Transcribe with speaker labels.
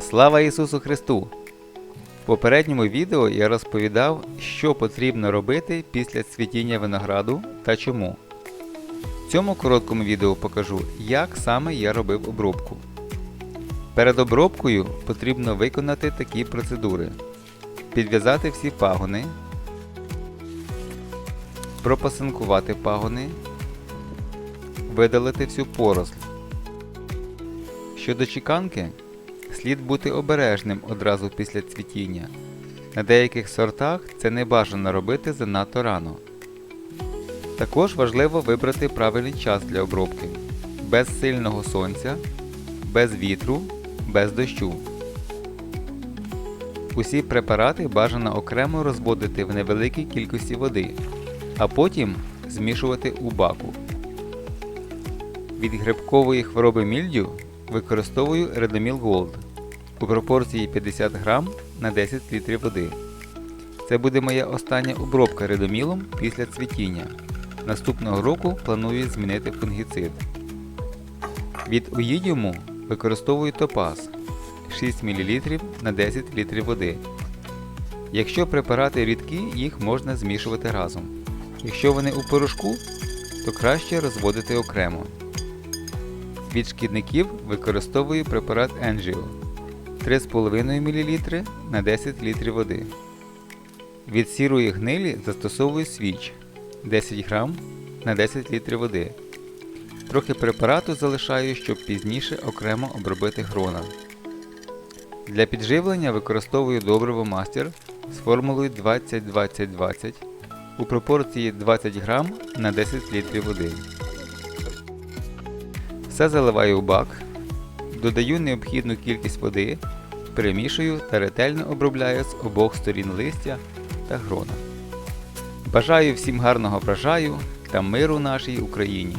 Speaker 1: Слава Ісусу Христу! В попередньому відео я розповідав, що потрібно робити після цвітіння винограду та чому. В цьому короткому відео покажу, як саме я робив обробку. Перед обробкою потрібно виконати такі процедури: підв'язати всі пагони, пропасинкувати пагони, видалити всю поросль. Щодо чеканки, слід бути обережним одразу після цвітіння. На деяких сортах це не бажано робити занадто рано. Також важливо вибрати правильний час для обробки без сильного сонця, без вітру, без дощу. Усі препарати бажано окремо розводити в невеликій кількості води, а потім змішувати у баку. Від грибкової хвороби мільдю використовую Redomil Gold у пропорції 50 грам на 10 літрів води. Це буде моя остання обробка редомілом після цвітіння. Наступного року планую змінити фунгіцид. Від уїдіуму використовую топаз 6 мл на 10 літрів води. Якщо препарати рідкі, їх можна змішувати разом. Якщо вони у порошку, то краще розводити окремо. Від шкідників використовую препарат Angio 3,5 мл на 10 літрів води. Від сірої гнилі застосовую свіч 10 грам на 10 літрів води. Трохи препарату залишаю, щоб пізніше окремо обробити грона. Для підживлення використовую добриво мастер з формулою 20-20-20 у пропорції 20 грам на 10 літрів води. Все заливаю у бак, додаю необхідну кількість води, перемішую та ретельно обробляю з обох сторін листя та грона. Бажаю всім гарного врожаю та миру нашій Україні!